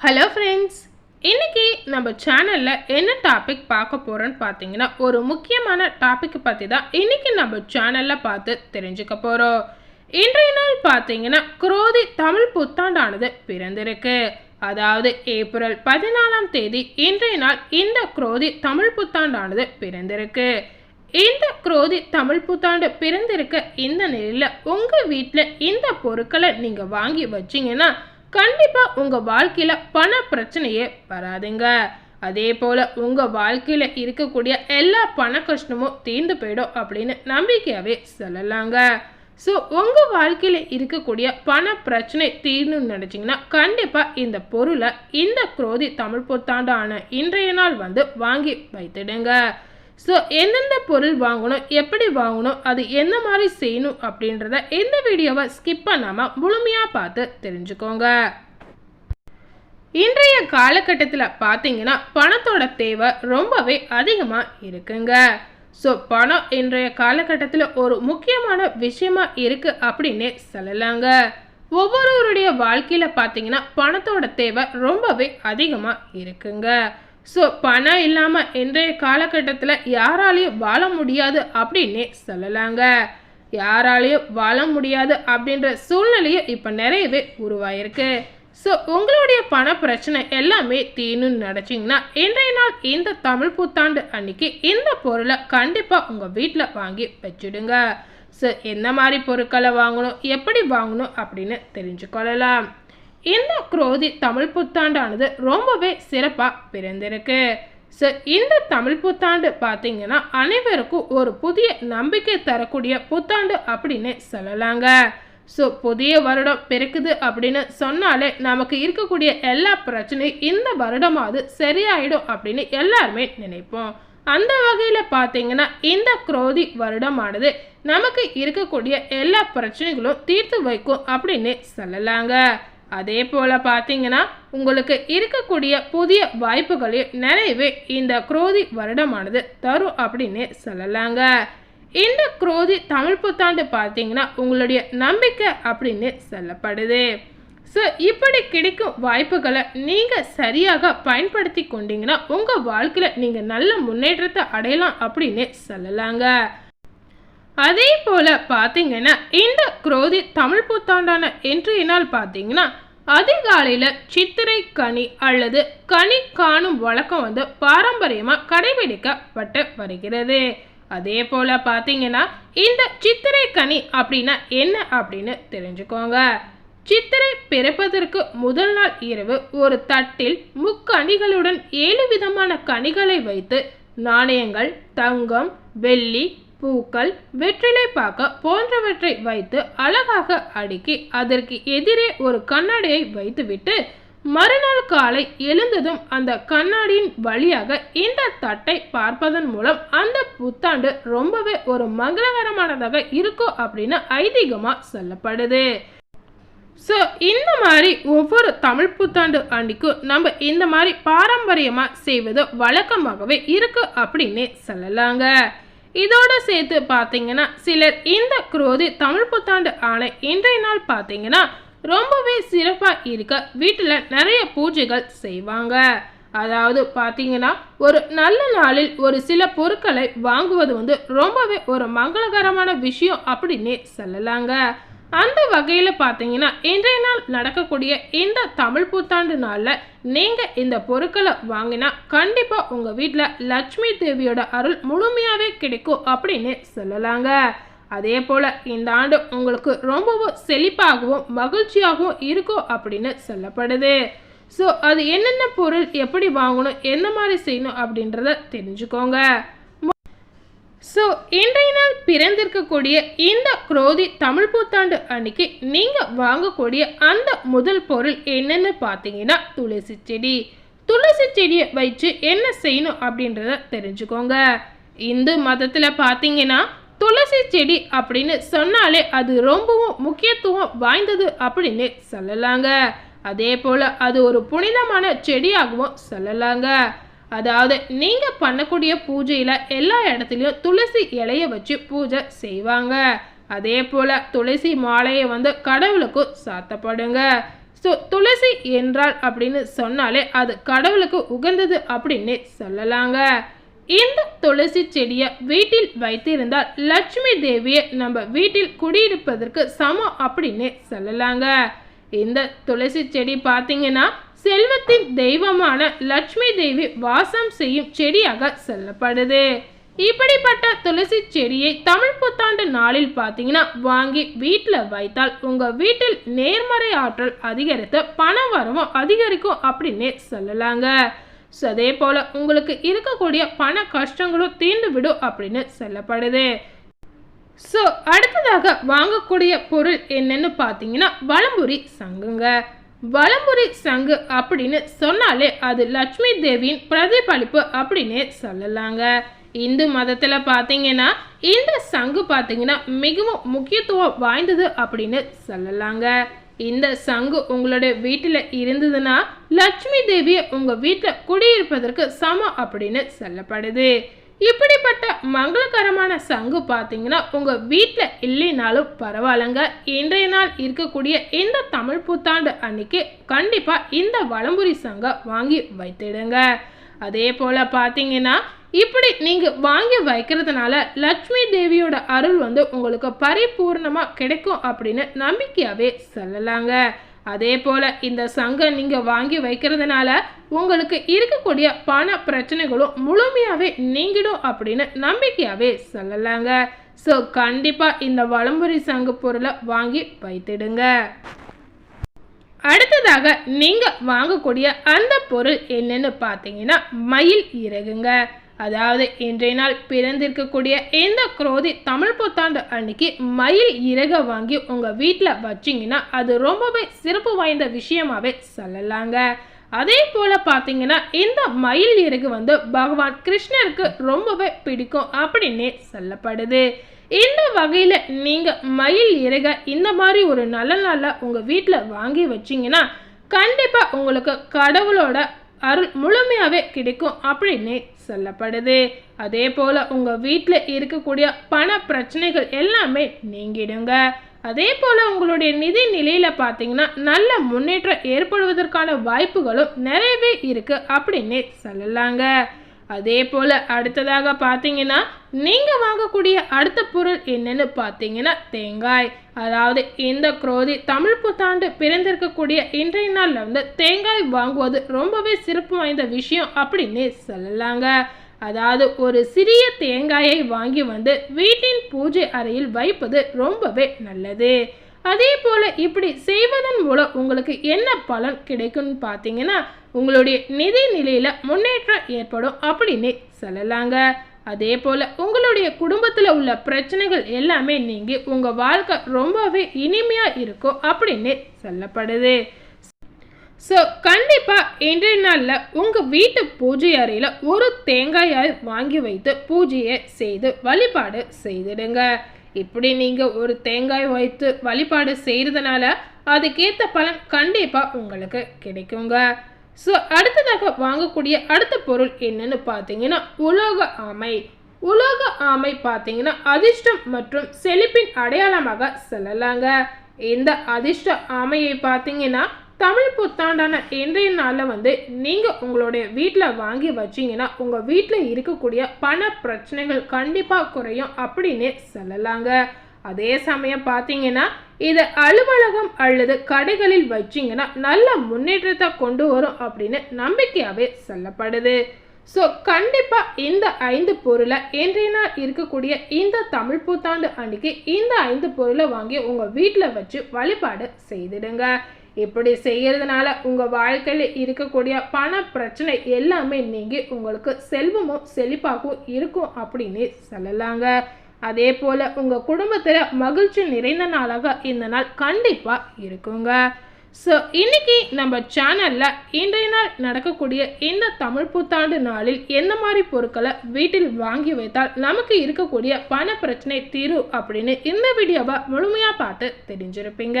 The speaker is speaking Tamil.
ஹலோ ஃப்ரெண்ட்ஸ் இன்னைக்கு நம்ம சேனலில் என்ன டாபிக் பார்க்க போகிறோன்னு பார்த்தீங்கன்னா ஒரு முக்கியமான டாப்பிக்கை பற்றி தான் இன்னைக்கு நம்ம சேனலில் பார்த்து தெரிஞ்சுக்க போகிறோம் இன்றைய நாள் பார்த்தீங்கன்னா குரோதி தமிழ் புத்தாண்டானது பிறந்திருக்கு. அதாவது ஏப்ரல் பதினாலாம் தேதி இன்றைய நாள் இந்த குரோதி தமிழ் புத்தாண்டானது பிறந்திருக்கு. இந்த குரோதி தமிழ் புத்தாண்டு பிறந்திருக்க இந்த நிலையில் உங்கள் வீட்டில் இந்த பொருட்களை நீங்கள் வாங்கி வச்சீங்கன்னா கண்டிப்பாக உங்கள் வாழ்க்கையில் பண பிரச்சனையே வராதுங்க. அதே போல் உங்கள் வாழ்க்கையில் இருக்கக்கூடிய எல்லா பண கஷ்டமும் தீர்ந்து போயிடும் அப்படின்னு நம்பிக்கையாகவே சொல்லலாங்க. ஸோ உங்கள் வாழ்க்கையில் இருக்கக்கூடிய பண பிரச்சனை தீரணும்னு நினச்சிங்கன்னா கண்டிப்பாக இந்த பொருளை இந்த குரோதி தமிழ் புத்தாண்டான இன்றைய நாள் வந்து வாங்கி வைத்துடுங்க. ஸோ எந்தெந்த பொருள் வாங்கணும் எப்படி வாங்கணும் அது என்ன மாதிரி செய்யணும் அப்படின்றத இந்த வீடியோவை ஸ்கிப் பண்ணாமல் முழுமையாக பார்த்து தெரிஞ்சுக்கோங்க. இன்றைய காலகட்டத்தில் பார்த்தீங்கன்னா பணத்தோட தேவை ரொம்பவே அதிகமாக இருக்குங்க. ஸோ பணம் இன்றைய காலகட்டத்தில் ஒரு முக்கியமான விஷயமா இருக்குது அப்படின்னே சொல்லலாங்க. ஒவ்வொருவருடைய வாழ்க்கையில் பார்த்தீங்கன்னா பணத்தோட தேவை ரொம்பவே அதிகமாக இருக்குங்க. ஸோ பணம் இல்லாமல் இன்றைய காலகட்டத்தில் யாராலையும் வாழ முடியாது அப்படின்னே சொல்லலாங்க. யாராலையும் வாழ முடியாது அப்படின்ற சூழ்நிலையும் இப்போ நிறையவே உருவாயிருக்கு. ஸோ உங்களுடைய பண பிரச்சனை எல்லாமே தீணுன்னு நினச்சிங்கன்னா இன்றைய நாள் இந்த தமிழ் புத்தாண்டு அன்னைக்கு இந்த பொருளை கண்டிப்பாக உங்கள் வீட்டில் வாங்கி வச்சுடுங்க. ஸோ என்ன மாதிரி பொருட்களை வாங்கணும் எப்படி வாங்கணும் அப்படின்னு தெரிஞ்சுக்கொள்ளலாம். இந்த குரோதி தமிழ் புத்தாண்டானது ரொம்பவே சிறப்பாக பிறந்திருக்கு. ஸோ இந்த தமிழ் புத்தாண்டு பார்த்தீங்கன்னா அனைவருக்கும் ஒரு புதிய நம்பிக்கை தரக்கூடிய புத்தாண்டு அப்படின்னு சொல்லலாங்க. ஸோ புதிய வருடம் பிறக்குது அப்படின்னு சொன்னாலே நமக்கு இருக்கக்கூடிய எல்லா பிரச்சனையும் இந்த வருடமாவது சரியாயிடும் அப்படின்னு எல்லாருமே நினைப்போம். அந்த வகையில் பார்த்தீங்கன்னா இந்த குரோதி வருடமானது நமக்கு இருக்கக்கூடிய எல்லா பிரச்சனைகளும் தீர்த்து வைக்கும் அப்படின்னு சொல்லலாங்க. அதே போல் பார்த்தீங்கன்னா உங்களுக்கு இருக்கக்கூடிய புதிய வாய்ப்புகளையும் நிறையவே இந்த குரோதி வருடமானது தரும் அப்படின்னு சொல்லலாங்க. இந்த குரோதி தமிழ் புத்தாண்டு பார்த்தீங்கன்னா உங்களுடைய நம்பிக்கை அப்படின்னு சொல்லப்படுது. ஸோ இப்படி கிடைக்கும் வாய்ப்புகளை நீங்கள் சரியாக பயன்படுத்தி கொண்டீங்கன்னா உங்கள் வாழ்க்கையில் நீங்கள் நல்ல முன்னேற்றத்தை அடையலாம் அப்படின்னு சொல்லலாங்க. அதே போல் பார்த்தீங்கன்னா இந்த குரோதி தமிழ் புத்தாண்டான இன்றைய நாள் பார்த்தீங்கன்னா அதிகாலையில் சித்திரை கனி அல்லது கனி காணும் வழக்கம் வந்து பாரம்பரியமாக கடைபிடிக்கப்பட்டு வருகிறது. அதே போல் பார்த்தீங்கன்னா இந்த சித்திரை கனி அப்படின்னா என்ன அப்படின்னு தெரிஞ்சுக்கோங்க. சித்திரை பிறப்பதற்கு முதல் நாள் இரவு ஒரு தட்டில் முக்கணிகளுடன் ஏழு விதமான கனிகளை வைத்து நாணயங்கள் தங்கம் வெள்ளி பூக்கள் வெற்றிலை பாக்க போன்றவற்றை வைத்து அழகாக அடுக்கி அதற்கு எதிரே ஒரு கண்ணாடியை வைத்துவிட்டு மறுநாள் காலை எழுந்ததும் அந்த கண்ணாடியின் வழியாக இந்த தட்டை பார்ப்பதன் மூலம் அந்த புத்தாண்டு ரொம்பவே ஒரு மங்களகரமானதாக இருக்கும் அப்படின்னு ஐதீகமாக சொல்லப்படுது. ஸோ இந்த மாதிரி ஒவ்வொரு தமிழ் புத்தாண்டு அன்னைக்கும் நம்ம இந்த மாதிரி பாரம்பரியமாக செய்வது வழக்கமாகவே இருக்கு அப்படின்னு சொல்லலாங்க. இதோட சேர்த்து பார்த்தீங்கன்னா சிலர் இந்த குரோதி தமிழ் புத்தாண்டு ஆன இன்றைய நாள் பார்த்தீங்கன்னா ரொம்பவே சிறப்பாக இருக்க வீட்டில் நிறைய பூஜைகள் செய்வாங்க. அதாவது பார்த்தீங்கன்னா ஒரு நல்ல நாளில் ஒரு சில பொருட்களை வாங்குவது வந்து ரொம்பவே ஒரு மங்களகரமான விஷயம் அப்படின்னே சொல்லலாங்க. அந்த வகையில் பார்த்தீங்கன்னா இன்றைய நாள் நடக்கக்கூடிய இந்த தமிழ் புத்தாண்டு நாளில் நீங்கள் இந்த பொருட்களை வாங்கினா கண்டிப்பாக உங்கள் வீட்டில் லட்சுமி தேவியோட அருள் முழுமையாகவே கிடைக்கும் அப்படின்னு சொல்லலாங்க. அதே போல் இந்த ஆண்டு உங்களுக்கு ரொம்பவும் செழிப்பாகவும் மகிழ்ச்சியாகவும் இருக்கும் அப்படின்னு சொல்லப்படுது. ஸோ அது என்னென்ன பொருள் எப்படி வாங்கணும் எந்த மாதிரி செய்யணும் அப்படின்றத தெரிஞ்சுக்கோங்க. ஸோ இன்றைய நாள் பிறந்திருக்கக்கூடிய இந்த குரோதி தமிழ் புத்தாண்டு அன்னைக்கு நீங்கள் வாங்கக்கூடிய அந்த முதல் பொருள் என்னென்னு பார்த்தீங்கன்னா துளசி செடி. துளசி செடியை வச்சு என்ன செய்யணும் அப்படின்றத தெரிஞ்சுக்கோங்க. இந்து மதத்தில் பார்த்தீங்கன்னா துளசி செடி அப்படின்னு சொன்னாலே அது ரொம்பவும் முக்கியத்துவம் வாய்ந்தது அப்படின்னு சொல்லலாங்க. அதே போல் அது ஒரு புனிதமான செடியாகவும் சொல்லலாங்க. அதாவது நீங்கள் பண்ணக்கூடிய பூஜையில் எல்லா இடத்துலையும் துளசி இலைய வச்சு பூஜை செய்வாங்க. அதே போல் துளசி மாலையை வந்து கடவுளுக்கு சாத்தப்படுங்க. ஸோ துளசி என்றால் அப்படின்னு சொன்னாலே அது கடவுளுக்கு உகந்தது அப்படின்னு சொல்லலாங்க. இந்த துளசி செடியை வீட்டில் வைத்திருந்தால் லட்சுமி தேவியை நம்ம வீட்டில் குடியிருப்பதற்கு சமம் அப்படின்னு சொல்லலாங்க. இந்த துளசி செடி பார்த்தீங்கன்னா செல்வத்தின் தெய்வமான லட்சுமி தேவி வாசம் செய்யும் செடியாக சொல்லப்படுது. இப்படிப்பட்ட துளசி செடியை தமிழ் புத்தாண்டு நாளில் பார்த்தீங்கன்னா வாங்கி வீட்டில் வைத்தால் உங்கள் வீட்டில் நேர்மறை ஆற்றல் அதிகரித்து பண வரவும் அதிகரிக்கும் அப்படின்னே சொல்லலாங்க. ஸோ அதே போல் உங்களுக்கு இருக்கக்கூடிய பண கஷ்டங்களும் தீர்ந்து விடும் அப்படின்னு சொல்லப்படுது. ஸோ அடுத்ததாக வாங்கக்கூடிய பொருள் என்னன்னு பார்த்தீங்கன்னா வலம்புரி சங்குங்க. வலம்புரி சங்கு அப்படின்னு சொன்னாலே அது லட்சுமி தேவியின் பிரதிபலிப்பு அப்படின்னே சொல்லலாங்க. இந்து மதத்தில் பார்த்தீங்கன்னா இந்த சங்கு பார்த்தீங்கன்னா மிகவும் முக்கியத்துவம் வாய்ந்தது அப்படின்னு சொல்லலாங்க. இந்த சங்கு உங்களுடைய வீட்டில் இருந்ததுன்னா லட்சுமி தேவியை உங்கள் வீட்டில் குடியிருப்பதற்கு சமம் அப்படின்னு சொல்லப்படுது. இப்படிப்பட்ட மங்களகரமான சங்கு பார்த்தீங்கன்னா உங்கள் வீட்டில் இல்லைனாலும் பரவாயில்லங்க. இன்றைய நாள் இருக்கக்கூடிய இந்த தமிழ் புத்தாண்டு அன்னைக்கு கண்டிப்பாக இந்த வலம்புரி சங்கை வாங்கி வைத்திடுங்க. அதே போல் பார்த்தீங்கன்னா இப்படி நீங்கள் வாங்கி வைக்கிறதுனால லக்ஷ்மி தேவியோட அருள் வந்து உங்களுக்கு பரிபூர்ணமாக கிடைக்கும் அப்படின்னு நம்பிக்கையாகவே சொல்லலாங்க. அதே போல் இந்த சங்கம் நீங்கள் வாங்கி வைக்கிறதுனால உங்களுக்கு இருக்கக்கூடிய பண பிரச்சனைகளும் முழுமையாகவே நீங்கிடும் அப்படின்னு நம்பிக்கையாகவே சொல்லலாங்க. ஸோ கண்டிப்பாக இந்த வளம்புரி சங்கு பொருளை வாங்கி வைத்திடுங்க. அடுத்ததாக நீங்கள் வாங்கக்கூடிய அந்த பொருள் என்னன்னு பார்த்தீங்கன்னா மயில் இறகுங்க. அதாவது இன்றைய நாள் பிறந்திருக்கக்கூடிய இந்த குரோதி தமிழ் புத்தாண்டு அன்னைக்கு மயில் இறக வாங்கி உங்கள் வீட்டில் வச்சிங்கன்னா அது ரொம்பவே சிறப்பு வாய்ந்த விஷயமாவே சொல்லலாங்க. அதே போல் பார்த்தீங்கன்னா இந்த மயில் இறகு வந்து பகவான் கிருஷ்ணருக்கு ரொம்பவே பிடிக்கும் அப்படின்னே சொல்லப்படுது. இந்த வகையில் நீங்கள் மயில் இறக இந்த மாதிரி ஒரு நல்ல நாளில் உங்கள் வீட்டில் வாங்கி வச்சிங்கன்னா கண்டிப்பாக உங்களுக்கு கடவுளோட அருள் முழுமையாகவே கிடைக்கும் அப்படின்னு சொல்லப்படுது. அதே போல் உங்கள் வீட்டில் இருக்கக்கூடிய பண பிரச்சனைகள் எல்லாமே நீங்கிடுங்க. அதே போல் உங்களுடைய நிதி நிலையில் பார்த்தீங்கன்னா நல்ல முன்னேற்றம் ஏற்படுவதற்கான வாய்ப்புகளும் நிறையவே இருக்குது அப்படின்னு சொல்லலாங்க. அதே போல் அடுத்ததாக பார்த்தீங்கன்னா நீங்கள் வாங்கக்கூடிய அடுத்த பொருள் என்னன்னு பார்த்தீங்கன்னா தேங்காய். அதாவது இந்த குரோதி தமிழ் புத்தாண்டு பிறந்திருக்கக்கூடிய இன்றைய நாளில் வந்து தேங்காய் வாங்குவது ரொம்பவே சிறப்பு வாய்ந்த விஷயம் அப்படின்னு சொல்லலாங்க. அதாவது ஒரு சிறிய தேங்காயை வாங்கி வந்து வீட்டின் பூஜை அறையில் வைப்பது ரொம்பவே நல்லது. அதே போல் இப்படி செய்வதன் மூலம் உங்களுக்கு என்ன பலன் கிடைக்கும்னு பார்த்தீங்கன்னா உங்களுடைய நிதி நிலையில் முன்னேற்றம் ஏற்படும் அப்படின்னு சொல்லலாங்க. அதே போல் உங்களுடைய குடும்பத்தில் உள்ள பிரச்சனைகள் எல்லாமே நீங்கி உங்கள் வாழ்க்கை ரொம்பவே இனிமையாக இருக்கும் அப்படின்னு சொல்லப்படுது. ஸோ கண்டிப்பாக இன்றைய நாளில் உங்கள் வீட்டு பூஜை அறையில் ஒரு தேங்காயை வாங்கி வைத்து பூஜையை செய்து வழிபாடு செய்திடுங்க. இப்படி நீங்கள் ஒரு தேங்காய் வைத்து வழிபாடு செய்கிறதுனால அதுக்கேற்ற பலன் கண்டிப்பாக உங்களுக்கு கிடைக்குங்க. ஸோ அடுத்ததாக வாங்கக்கூடிய அடுத்த பொருள் என்னன்னு பார்த்தீங்கன்னா உலோக ஆமை. உலோக ஆமை பார்த்தீங்கன்னா அதிர்ஷ்டம் மற்றும் செழிப்பின் அடையாளமாக சொல்லலாங்க. இந்த அதிர்ஷ்ட ஆமையை பார்த்தீங்கன்னா தமிழ் புத்தாண்டான இன்றைய நாளில் வந்து நீங்கள் உங்களுடைய வீட்டில் வாங்கி வச்சிங்கன்னா உங்கள் வீட்டில் இருக்கக்கூடிய பண பிரச்சனைகள் கண்டிப்பாக குறையும் அப்படின்னு சொல்லலாங்க. அதே சமயம் பார்த்தீங்கன்னா இதை அலுவலகம் அல்லது கடைகளில் வச்சிங்கன்னா நல்ல முன்னேற்றத்தை கொண்டு வரும் அப்படின்னு நம்பிக்கையாகவே சொல்லப்படுது. ஸோ கண்டிப்பாக இந்த ஐந்து பொருளை இன்றைய நாள் இருக்கக்கூடிய இந்த தமிழ் புத்தாண்டு அன்னைக்கு இந்த ஐந்து பொருளை வாங்கி உங்கள் வீட்டில் வச்சு வழிபாடு செய்திடுங்க. இப்படி செய்கிறதுனால உங்கள் வாழ்க்கையில் இருக்கக்கூடிய பண பிரச்சனை எல்லாமே நீங்கி உங்களுக்கு செல்வமும் செழிப்பாகவும் இருக்கும் அப்படின்னு சொல்லலாங்க. அதே போல் உங்கள் குடும்பத்தில் மகிழ்ச்சி நிறைந்த நாளாக இந்த நாள் கண்டிப்பாக இருக்குங்க. ஸோ இன்னைக்கு நம்ம சேனலில் இன்றைய நாள் நடக்கக்கூடிய இந்த தமிழ் புத்தாண்டு நாளில் எந்த மாதிரி பொருட்களை வீட்டில் வாங்கி வைத்தால் நமக்கு இருக்கக்கூடிய பண பிரச்சனை தீரும் அப்படின்னு இந்த வீடியோவை முழுமையாக பார்த்து தெரிஞ்சிருப்பீங்க.